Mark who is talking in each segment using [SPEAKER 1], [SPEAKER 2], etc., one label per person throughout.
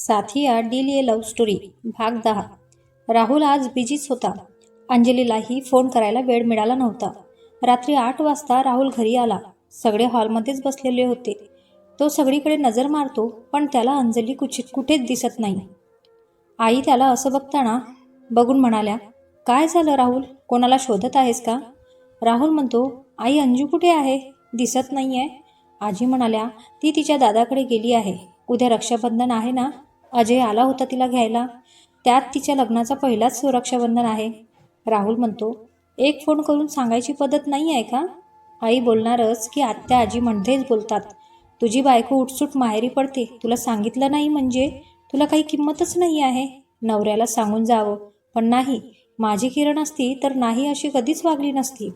[SPEAKER 1] साथिया deal ये love story भाग दहा. राहुल आज बिझीच होता. अंजलीलाही फोन करायला वेळ मिळाला नव्हता. रात्री आठ वाजता राहुल घरी आला. सगळे हॉलमध्येच बसलेले होते. तो सगळीकडे नजर मारतो पण त्याला अंजली कुठे कुठेच दिसत नाही. आई त्याला असं बघताना बघून म्हणाल्या काय झालं राहुल? कोणाला शोधत आहेस का? राहुल म्हणतो आई अंजू कुठे आहे? दिसत नाही आहे आजी म्हणाल्या ती तिच्या दादाकडे गेली आहे. उद्या रक्षाबंधन आहे ना? अजय आला होता तिला घ्यायला. त्यात तिच्या लग्नाचा पहिलाच सुरक्षाबंधन आहे. राहुल म्हणतो एक फोन करून सांगायची पद्धत नाही आहे का? आई बोलणारच की आत्या आजी म्हणतेच बोलतात. तुझी बायको उठसूट माहेरी पडते. तुला सांगितलं नाही म्हणजे? तुला काही किंमतच नाही आहे. नवऱ्याला सांगून जावं. पण नाही माझी किरण असती तर नाही अशी कधीच वागली नसती.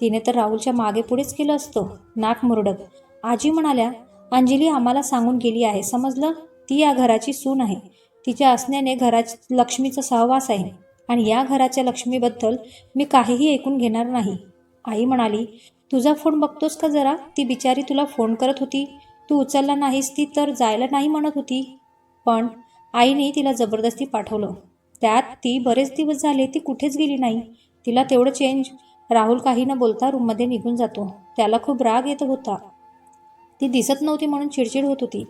[SPEAKER 1] तिने तर राहुलच्या मागे पुढेच केलं असतं. नाक मुरडत. आजी म्हणाल्या अंजली आम्हाला सांगून गेली आहे समजलं? ती या घराची सून आहे. तिच्या असण्याने घरा लक्ष्मीचा सहवास आहे. आणि या घराच्या लक्ष्मीबद्दल मी काहीही ऐकून घेणार नाही. आई म्हणाली तुझा फोन बघतोस का जरा? ती बिचारी तुला फोन करत होती. तू उचलला नाहीस ती तर जायला नाही म्हणत होती. पण आईने तिला जबरदस्ती पाठवलं. त्यात ती बरेच दिवस झाले ती कुठेच गेली नाही. तिला तेवढं चेंज राहुल काही न बोलता रूममध्ये निघून जातो. त्याला खूप राग येत होता. ती दिसत नव्हती म्हणून चिडचिड होत होती.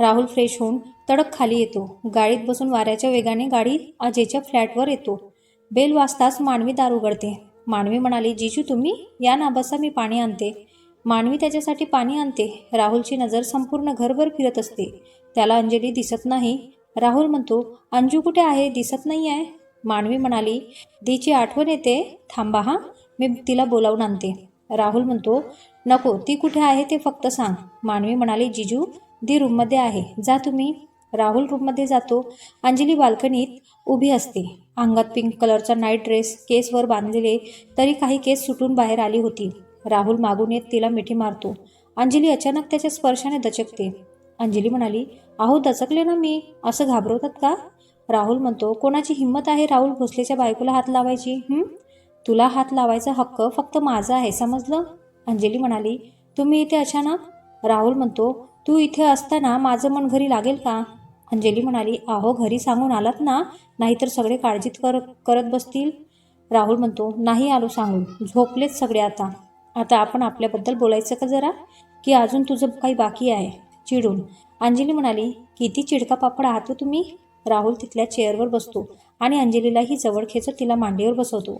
[SPEAKER 1] राहुल फ्रेश होऊन तडक खाली येतो. गाडीत बसून वाऱ्याच्या वेगाने गाडी अजयच्या फ्लॅटवर येतो. बेल वाजताच मानवी दार उघडते. मानवी म्हणाली जिजू तुम्ही? या ना बसा मी पाणी आणते. मानवी त्याच्यासाठी पाणी आणते. राहुलची नजर संपूर्ण घरभर फिरत असते. त्याला अंजली दिसत नाही. राहुल म्हणतो अंजू कुठे आहे? दिसत नाही आहे. मानवी म्हणाली दीची आठवण येते. थांबा हा मी तिला बोलावून आणते. राहुल म्हणतो नको ती कुठे आहे ते फक्त सांग. मानवी म्हणाली जिजू दी रूममध्ये आहे. जा तुम्ही. राहुल रूममध्ये जातो. अंजली बाल्कनीत उभी असते. अंगात पिंक कलरचा नाईट ड्रेस केसवर बांधलेले तरी काही केस सुटून बाहेर आली होती. राहुल मागून येत तिला मिठी मारतो. अंजली अचानक त्याच्या स्पर्शाने दचकते. अंजली म्हणाली अहो दचकले ना मी. असं घाबरवतात का? राहुल म्हणतो कोणाची हिंमत आहे राहुल भोसलेच्या बायकोला हात लावायची? तुला हात लावायचा हक्क फक्त माझा आहे समजलं? अंजली म्हणाली तुम्ही इथे अचानक? राहुल म्हणतो तू इथे असताना माझं मन घरी लागेल का? अंजली म्हणाली अहो घरी सांगून आलात ना नाहीतर सगळे काळजीत कर करत बसतील. राहुल म्हणतो नाही आलो सांगून झोपलेच सगळे आता. आता आपण आपल्याबद्दल बोलायचं का जरा? की अजून तुझं काही बाकी आहे? चिडून. अंजली म्हणाली किती चिडका पापड आहात हो तुम्ही? राहुल तिथल्या चेअरवर बसतो आणि अंजलीलाही जवळ खेचत तिला मांडीवर बसवतो.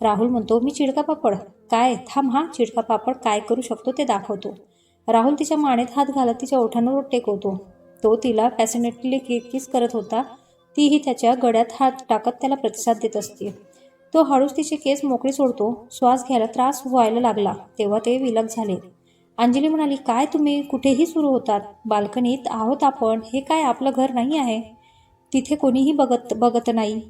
[SPEAKER 1] राहुल म्हणतो मी चिडका पापड? काय? थांब हा चिडका पापड काय करू शकतो ते दाखवतो. राहुल तिच्या मानेत हात घालत तिच्या ओठांवर टेकवतो तो तिला पॅसिनेटली कि किस करत होता. तीही त्याच्या गळ्यात हात टाकत त्याला प्रतिसाद देत असते. तो हळूच तिचे केस मोकळे सोडतो. श्वास घ्यायला त्रास व्हायला लागला. तेव्हा ते विलग झाले. अंजली म्हणाली काय तुम्ही? कुठेही सुरू होतात. बाल्कनीत आहोत आपण. हे काय आपलं घर नाही आहे? तिथे कोणीही बघत बघत नाही.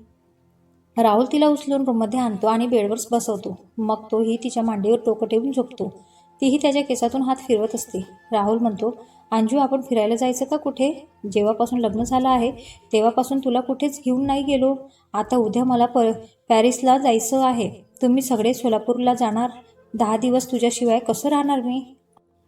[SPEAKER 1] राहुल तिला उचलून रूममध्ये आणतो आणि बेडवर बसवतो. मग तोही तिच्या मांडीवर टोकं ठेवून झोपतो. तीही त्याच्या केसातून हात फिरवत असते. राहुल म्हणतो अंजू आपण फिरायला जायचं का कुठे? जेव्हापासून लग्न झालं आहे तेव्हापासून तुला कुठेच घेऊन नाही गेलो. आता उद्या मला प पॅरिसला जायचं आहे. तुम्ही सगळे सोलापूरला जाणार. दहा दिवस तुझ्याशिवाय कसं राहणार मी?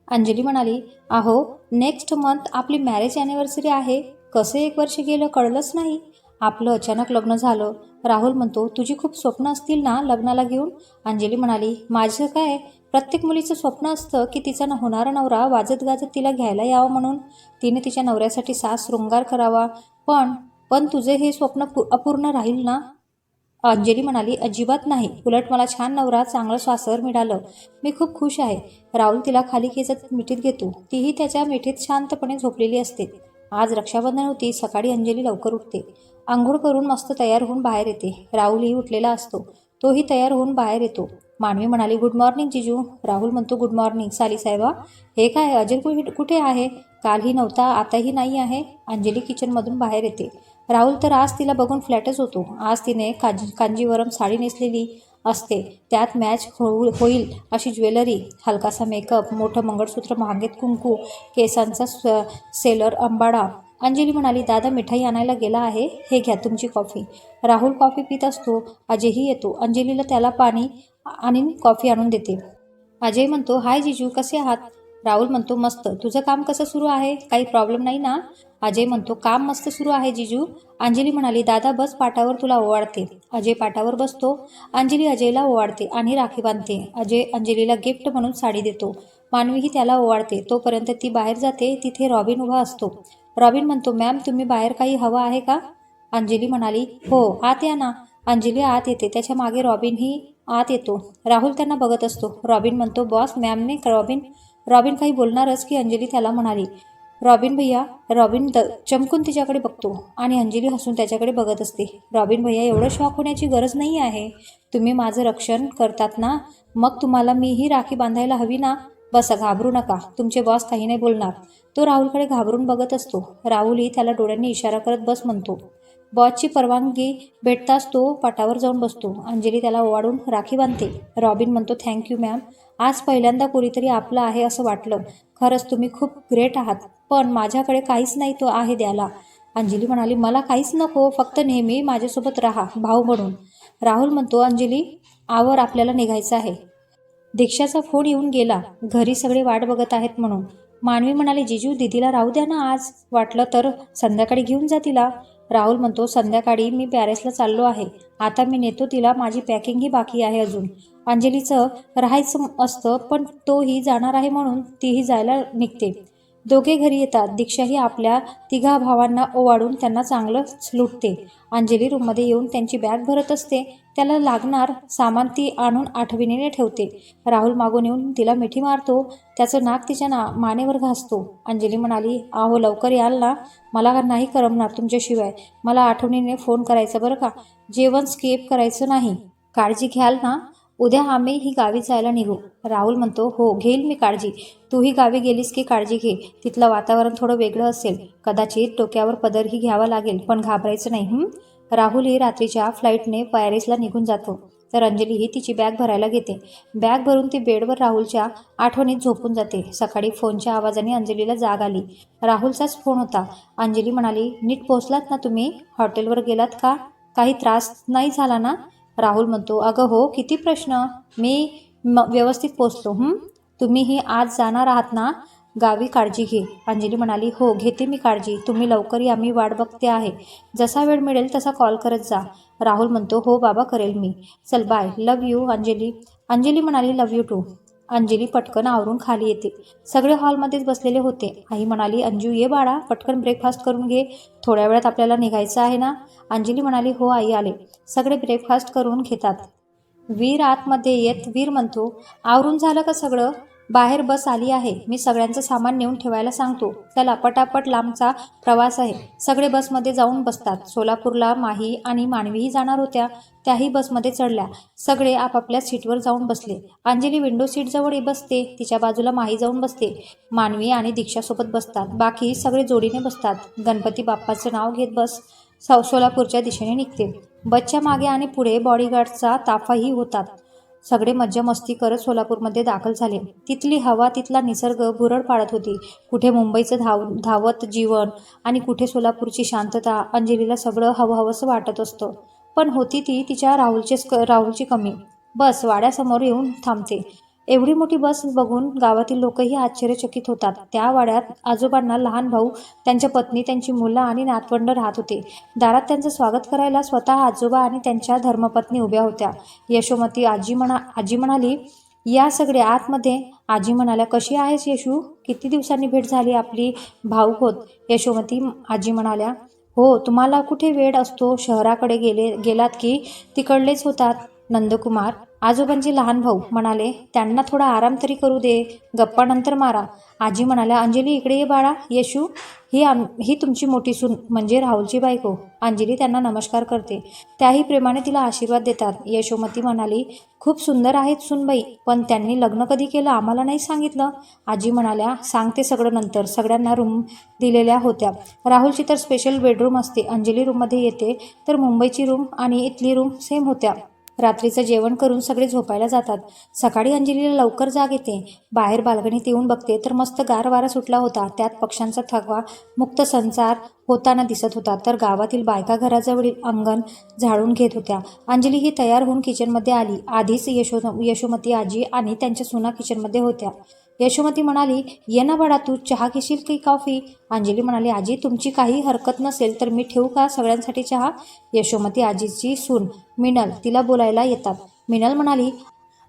[SPEAKER 1] अंजली म्हणाली आहो नेक्स्ट मंथ आपली मॅरेज ॲनिव्हर्सरी आहे. कसं एक वर्ष गेलं कळलंच नाही. आपलं अचानक लग्न झालं. राहुल म्हणतो तुझी खूप स्वप्न असतील ना लग्नाला घेऊन? अंजली म्हणाली माझं काय? प्रत्येक मुलीचं स्वप्न असतं की तिचा न होणारा नवरा वाजत गाजत तिला घ्यायला यावं म्हणून. तिने तिच्या नवऱ्यासाठी सास शृंगार करावा. पण पण तुझे हे स्वप्न अपूर्ण राहील ना? अंजली म्हणाली अजिबात नाही. उलट मला छान नवरा चांगलं सासर मिळालं. मी खूप खुश आहे. राहुल तिला खाली खेचत मिठीत घेतो. तीही त्याच्या मिठीत शांतपणे झोपलेली असते. आज रक्षाबंधन होती. सकाळी अंजली लवकर उठते. आंघोळ करून मस्त तयार होऊन बाहेर येते. राहुलही उठलेला असतो. तोही तयार होऊन बाहेर येतो. मानवी म्हणाली गुड मॉर्निंग जिजू. राहुल म्हणतो गुड मॉर्निंग साली साहेबा. हे काय अजय कुठे आहे? कालही नव्हता आताही नाही आहे. अंजली किचनमधून बाहेर येते. राहुल तर आज तिला बघून फ्लॅटच होतो. आज तिने कांजी कांजीवरम साडी नेसलेली असते. त्यात मॅच होऊ होईल अशी ज्वेलरी हलकासा मेकअप मोठं मंगळसूत्र महागेत कुंकू केसांचा स सेलर अंबाडा अंजली म्हणाली दादा मिठाई आणायला गेला आहे. हे घ्या तुमची कॉफी. राहुल कॉफी पित असतो. अजयही येतो. अंजलीला त्याला पाणी आणि कॉफी आणून देते. अजय म्हणतो हाय जिजू कसे आहात? राहुल म्हणतो मस्त. तुझं काम कसं सुरू आहे? काही प्रॉब्लेम नाही ना? अजय म्हणतो काम मस्त सुरू आहे जिजू. अंजली म्हणाली दादा बस पाटावर तुला ओवाळते. अजय पाटावर बसतो. अंजली अजयला ओवाळते आणि राखी बांधते. अजय अंजलीला गिफ्ट म्हणून साडी देतो. मानवीही त्याला ओवाळते. तोपर्यंत ती बाहेर जाते. तिथे रॉबिन उभा असतो. रॉबिन म्हणतो मॅम तुम्ही बाहेर काही हवं आहे का? अंजली म्हणाली हो आत या ना. अंजली आत येते. त्याच्यामागे रॉबिनही आत येतो. राहुल त्यांना बघत असतो. रॉबिन म्हणतो बॉस मॅमने रॉबिन रॉबिन काही बोलणारच की? अंजली त्याला म्हणाली रॉबिन भैया रॉबिन द चमकून तिच्याकडे बघतो. आणि अंजली हसून त्याच्याकडे बघत असते. रॉबिन भैया एवढं शॉक होण्याची गरज नाही आहे. तुम्ही माझं रक्षण करतात ना मग तुम्हाला मीही राखी बांधायला हवी ना बसा घाबरू नका. तुमचे बॉस काही नाही बोलणार. तो राहुलकडे घाबरून बघत असतो. राहुलही त्याला डोळ्यांनी इशारा करत बस म्हणतो. बॉसची परवानगी भेटताच तो पाटावर जाऊन बसतो. अंजली त्याला ओवाळून राखी बांधते. रॉबिन म्हणतो थँक्यू मॅम आज पहिल्यांदा कोणीतरी आपलं आहे असं वाटलं. खरंच तुम्ही खूप ग्रेट आहात. पण माझ्याकडे काहीच नाही तो आहे द्यायला अंजली म्हणाली मला काहीच नको. फक्त नेहमी माझ्यासोबत राहा. भाऊ म्हणून. राहुल म्हणतो अंजली आवर आपल्याला निघायचं आहे. दीक्षाचा फोन येऊन गेला. घरी सगळे वाट बघत आहेत म्हणून. मानवी म्हणाले जिजू दिदीला राहू द्या ना आज. वाटलं तर संध्याकाळी घेऊन जा तिला. राहुल म्हणतो संध्याकाळी मी पॅरिसला चाललो आहे. आता मी नेतो तिला. माझी पॅकिंगही बाकी आहे अजून. अंजलीचं राहायचं असतं पण तोही जाणार आहे म्हणून तीही जायला निघते. दोघे घरी येतात. दीक्षाही आपल्या तिघा भावांना ओवाळून त्यांना चांगलं लुटते. अंजली रूममध्ये येऊन त्यांची बॅग भरत असते. त्याला लागणार सामान ती आणून आठवणीने ठेवते. राहुल मागून येऊन तिला मिठी मारतो. त्याचं नाक तिच्या ना मानेवर घासतो. अंजली म्हणाली आहो लवकर याल ना. मला नाही करमणार तुमच्याशिवाय. मला आठवणीने फोन करायचा बरं का? जेवण स्केप करायचं नाही. काळजी घ्याल ना. उद्या आम्ही ही गावी जायला निघू. राहुल म्हणतो हो घेईल मी काळजी. तूही गावी गेलीस की काळजी घे. तिथलं वातावरण थोडं वेगळं असेल. कदाचित डोक्यावर पदरही घ्यावा लागेल पण घाबरायचं नाही राहुलही रात्रीच्या फ्लाईटने पॅरिसला निघून जातो. तर अंजलीही तिची बॅग भरायला घेते. बॅग भरून ती बेडवर राहुलच्या आठवणीत झोपून जाते. सकाळी फोनच्या आवाजाने अंजलीला जाग आली. राहुलचाच फोन होता. अंजली म्हणाली नीट पोचलात ना तुम्ही? हॉटेलवर गेलात का? काही त्रास नाही झाला ना? राहुल म्हणतो अगं हो किती प्रश्न. मी म व्यवस्थित पोचतो तुम्हीही आज जाणार आहात ना? गावी काळजी घे. अंजली म्हणाली हो घेते मी काळजी. तुम्ही लवकर या. मी वाट बघते आहे. जसा वेळ मिळेल तसा कॉल करत जा. राहुल म्हणतो हो बाबा करेल मी. चल bye love you Anjali. Anjali म्हणाली लव यू टू अंजली पटकन आवरून खाली येते. सगळे हॉलमध्येच बसलेले होते. आई म्हणाली अंजू ये बाळा. पटकन ब्रेकफास्ट करून घे. थोड्या वेळात आपल्याला निघायचं आहे ना? अंजली म्हणाली हो आई आले. सगळे ब्रेकफास्ट करून घेतात. वीर आतमध्ये येत वीर म्हणतो आवरून झालं का सगळं? बाहेर बस आली आहे. मी सगळ्यांचं सामान नेऊन ठेवायला सांगतो. चला पटापट लांबचा प्रवास आहे. सगळे बसमध्ये जाऊन बसतात. सोलापूरला माही आणि मानवीही जाणार होत्या. त्याही बसमध्ये चढल्या. सगळे आपापल्या सीटवर जाऊन बसले. अंजली विंडो सीटजवळ बसते. तिच्या बाजूला माही जाऊन बसते. मानवी आणि दीक्षासोबत बसतात. बाकी सगळे जोडीने बसतात. गणपती बाप्पाचं नाव घेत बस सोलापूरच्या दिशेने निघते. बसच्या मागे आणि पुढे बॉडीगार्डचा ताफाही होतात. सगळे मज्जामस्ती करत सोलापूरमध्ये दाखल झाले. तिथली हवा तिथला निसर्ग भुरळ पाडत होती. कुठे मुंबईचं धाव धावत जीवन आणि कुठे सोलापूरची शांतता अंजलीला सगळं हवं हवंसं वाटत असतं. पण होती ती तिच्या राहुलचेच राहुलची कमी. बस वाड्यासमोर येऊन थांबते. एवढी मोठी बस बघून गावातील लोकही आश्चर्यचकित होतात. त्या वाड्यात आजोबांना लहान भाऊ त्यांच्या पत्नी त्यांची मुलं आणि नातवंड राहत होते. दारात त्यांचं स्वागत करायला स्वतः आजोबा आणि त्यांच्या धर्मपत्नी उभ्या होत्या. यशोमती आजी म्हणा आजी म्हणाली या सगळ्या आतमध्ये आजी म्हणाल्या कशी आहेस येशू? किती दिवसांनी भेट झाली आपली? भाऊक होत. यशोमती आजी म्हणाल्या हो तुम्हाला कुठे वेळ असतो? शहराकडे गेले गेलात की तिकडलेच होतात. नंदकुमार आजोबांचे लहान भाऊ म्हणाले त्यांना थोडा आराम तरी करू दे. गप्पा नंतर मारा. आजी म्हणाल्या अंजली इकडे ये बाळा. येशू ही आम ही तुमची मोठी सून म्हणजे राहुलची बायको. अंजली त्यांना नमस्कार करते. त्याही प्रेमाने तिला आशीर्वाद देतात. यशोमती म्हणाली खूप सुंदर आहेत सुनबाई पण त्यांनी लग्न कधी केलं आम्हाला नाही सांगितलं. आजी म्हणाल्या सांगते सगळं नंतर. सगळ्यांना रूम दिलेल्या होत्या. राहुलची तर स्पेशल बेडरूम असते. अंजली रूममध्ये येते. तर मुंबईची रूम आणि इथली रूम सेम होत्या. रात्रीचं जेवण करून सगळे झोपायला जातात. सकाळी अंजलीला लवकर जाग येते. बाहेर बाल्कनीत येऊन बघते तर मस्त गार वारा सुटला होता. त्यात पक्ष्यांचा थकवा मुक्त संचार होताना दिसत होता. तर गावातील बायका घराजवळील अंगण झाडून घेत होत्या. अंजली ही तयार होऊन किचनमध्ये आली. आधीच यशो यशोमती आजी आणि त्यांच्या सुना किचनमध्ये होत्या. यशोमती म्हणाली ये ना बाळा तू चहा घेशील की कॉफी अंजली म्हणाली आजी तुमची काही हरकत नसेल तर मी ठेवू का सगळ्यांसाठी चहा? यशोमती आजीची सून मिनल तिला बोलायला येतात. मिनल म्हणाली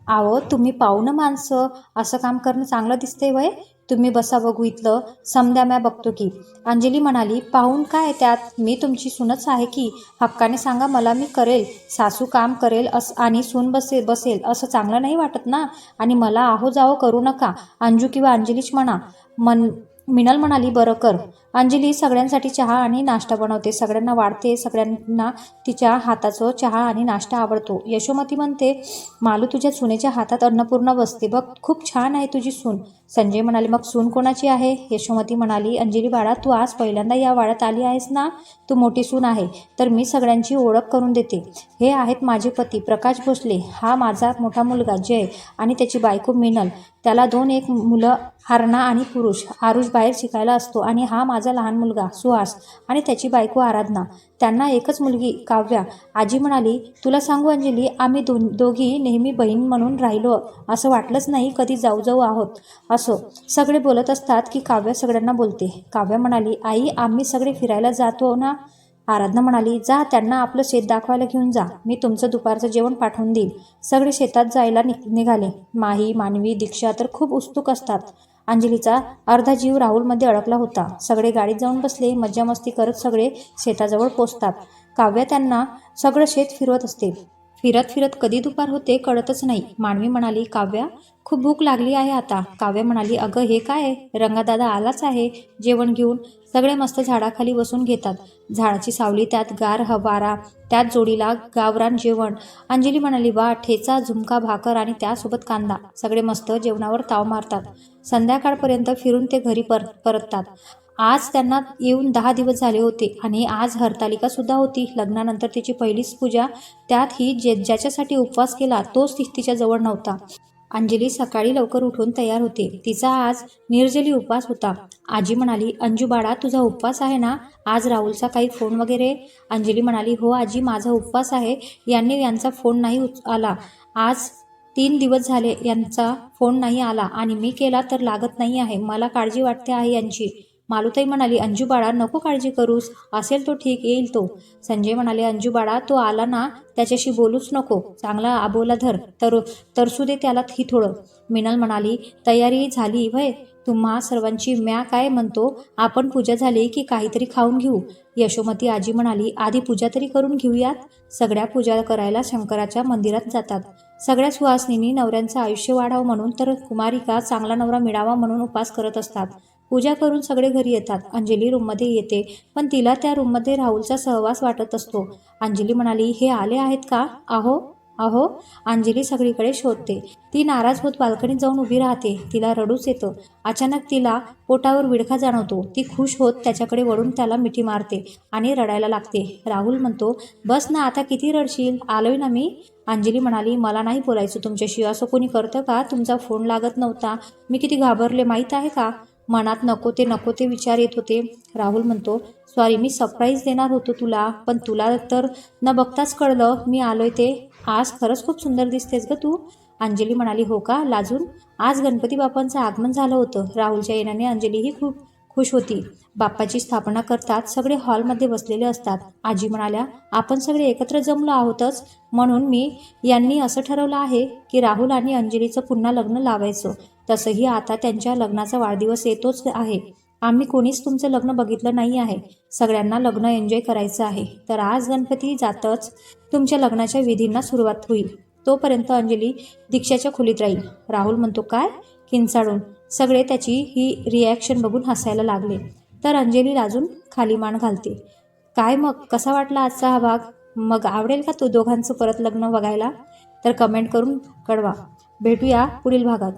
[SPEAKER 1] आहो तुम्ही पाहुणं माणसं. असं काम करणं चांगलं दिसतंय वय. तुम्ही बसा बघू इथलं. समद्या म्या बघतो की. अंजली म्हणाली पाहून काय त्यात? मी तुमची सूनच आहे की. हक्काने सांगा मला मी करेल. सासू काम करेल अस आणि सून बसे बसेल. असं चांगलं नाही वाटत ना? आणि मला आहो जावं करू नका. अंजू किंवा अंजलीच म्हणा. मन मिनल म्हणाली बरं कर. अंजली सगळ्यांसाठी चहा आणि नाश्ता बनवते. सगळ्यांना वाढते सगळ्यांना तिच्या हाताचं चहा आणि नाश्ता आवडतो. यशोमती म्हणते मालू तुझ्या सुनेच्या हातात अन्नपूर्णा बसते. बघ खूप छान आहे तुझी सून. संजय म्हणाले मग सून कोणाची आहे? यशोमती म्हणाली अंजली बाळा तू आज पहिल्यांदा या वाड्यात आली आहेस ना? तू मोठी सून आहे तर मी सगळ्यांची ओळख करून देते. हे आहेत माझे पती प्रकाश भोसले. हा माझा मोठा मुलगा जय आणि त्याची बायको मिनल. त्याला दोन एक मुलं हरणा आणि पुरुष. आरुष बाहेर शिकायला असतो आणि हा माझा लहान मुलगा सुहास आणि त्याची बायको आराधना. त्यांना एकच मुलगी काव्या. आजी म्हणाली तुला सांगू अंजली आम्ही दोन दोघी नेहमी बहीण म्हणून राहिलो. असं वाटलंच नाही कधी जाऊ जाऊ आहोत. असो. सगळे बोलत असतात की काव्या सगळ्यांना बोलते. काव्या म्हणाली आई आम्ही सगळे फिरायला जातो ना? आराधना म्हणाली जा त्यांना आपलं शेत दाखवायला घेऊन जा. मी तुमचं दुपारचं जेवण पाठवून देईल सगळे शेतात जायला नि निघाले. माही मानवी दीक्षा तर खूप उत्सुक असतात. अंजलीचा अर्धा जीव राहुलमध्ये अडकला होता. सगळे गाडीत जाऊन बसले मज्जा मस्ती करत सगळे शेताजवळ पोचतात. काव्या त्यांना सगळं शेत फिरवत असते. फिरत फिरत कधी दुपार होते कळतच नाही. मानवी म्हणाली काव्या खूप भूक लागली आहे आता. काव्या म्हणाली अगं हे काय रंगादादा आलाच आहे. जेवण घेऊन सगळे मस्त झाडाखाली बसून घेतात. झाडाची सावली त्यात गार हवारा त्यात जोडीला गावरान जेवण. अंजली म्हणाली वा ठेचा झुमका भाकर आणि त्यासोबत कांदा. सगळे मस्त जेवणावर ताव मारतात. संध्याकाळपर्यंत फिरून ते घरी पर परततात. आज त्यांना येऊन दहा दिवस झाले होते आणि आज हरतालिका सुद्धा होती. लग्नानंतर तिची पहिलीच पूजा त्यात ही जे ज्याच्यासाठी उपवास केला तोच तिच्या जवळ नव्हता. अंजली सकाळी लवकर उठून तयार होते. तिचा आज निर्जली उपवास होता. आजी म्हणाली अंजू बाळा तुझा उपवास आहे ना? आज राहुलचा काही फोन वगैरे? अंजली म्हणाली हो आजी माझा उपवास आहे. यांनी यांचा फोन नाही आला. आज तीन दिवस झाले यांचा फोन नाही आला आणि मी केला तर लागत नाही आहे. मला काळजी वाटते आहे यांची. मालुताई म्हणाली अंजू बाळा नको काळजी करूस. असेल तो ठीक येईल तो. संजय म्हणाले अंजू बाळा तो आला ना त्याच्याशी बोलूच नको. चांगला आबोला धर. तर तरसू दे त्याला ही थोडं. मिनल म्हणाली तयारी झाली भय तुम्हा सर्वांची म्या काय म्हणतो? आपण पूजा झाली की काहीतरी खाऊन घेऊ? यशोमती आजी म्हणाली आधी पूजा तरी करून घेऊयात. सगळ्या पूजा करायला शंकराच्या मंदिरात जातात. सगळ्या सुहासनींनी नवऱ्यांचं आयुष्य वाढावं म्हणून तर कुमारिका चांगला नवरा मिळावा म्हणून उपास करत असतात. पूजा करून सगळे घरी येतात. अंजली रूममध्ये येते पण तिला त्या रूममध्ये राहुलचा सहवास वाटत असतो. अंजली म्हणाली हे आले आहेत का? आहो. अहो अंजली सगळीकडे शोधते. ती नाराज होत बाल्कनीत जाऊन उभी राहते. तिला रडूच येतं. अचानक तिला पोटावर विडखा जाणवतो. ती खुश होत त्याच्याकडे वळून त्याला मिठी मारते आणि रडायला लागते. राहुल म्हणतो बस ना आता किती रडशील? आलोय ना मी. अंजली म्हणाली मला नाही बोलायचं तुमच्याशी. असं कोणी करतं का? तुमचा फोन लागत नव्हता. मी किती घाबरले माहीत आहे का? मनात नको ते नको ते विचार येत होते. राहुल म्हणतो सॉरी मी सरप्राईज देणार होतो तुला पण तुला तर न बघताच कळलं मी आलोय ते. आज खरंच खूप सुंदर दिसतेस ग तू. अंजली म्हणाली हो का? लाजून? आज गणपती बाप्पांचं आगमन झालं होतं. राहुलच्या येण्याने अंजलीही खूप खुश होती. बाप्पाची स्थापना करतात सगळे हॉलमध्ये बसलेले असतात. आजी म्हणाल्या आपण सगळे एकत्र जमलो आहोतच. म्हणून मी यांनी असं ठरवलं आहे की राहुल आणि अंजलीचं पुन्हा लग्न लावायचं. तसंही आता त्यांच्या लग्नाचा वाढदिवस येतोच आहे. आम्ही कोणीच तुमचं लग्न बघितलं नाही आहे. सगळ्यांना लग्न एन्जॉय करायचं आहे. तर आज गणपती जातच. तुमच्या लग्नाच्या विधींना सुरुवात होईल. तोपर्यंत अंजली दीक्षाच्या खोलीत राहील. राहुल म्हणतो काय? किंचाळून. सगळे त्याची ही रिॲक्शन बघून हसायला लागले. तर अंजली लाजून खाली मान घालते. काय मग? कसा वाटला आजचा हा भाग? मग आवडेल का तो दोघांचं परत लग्न बघायला? तर कमेंट करून कळवा. भेटूया पुढील भागात.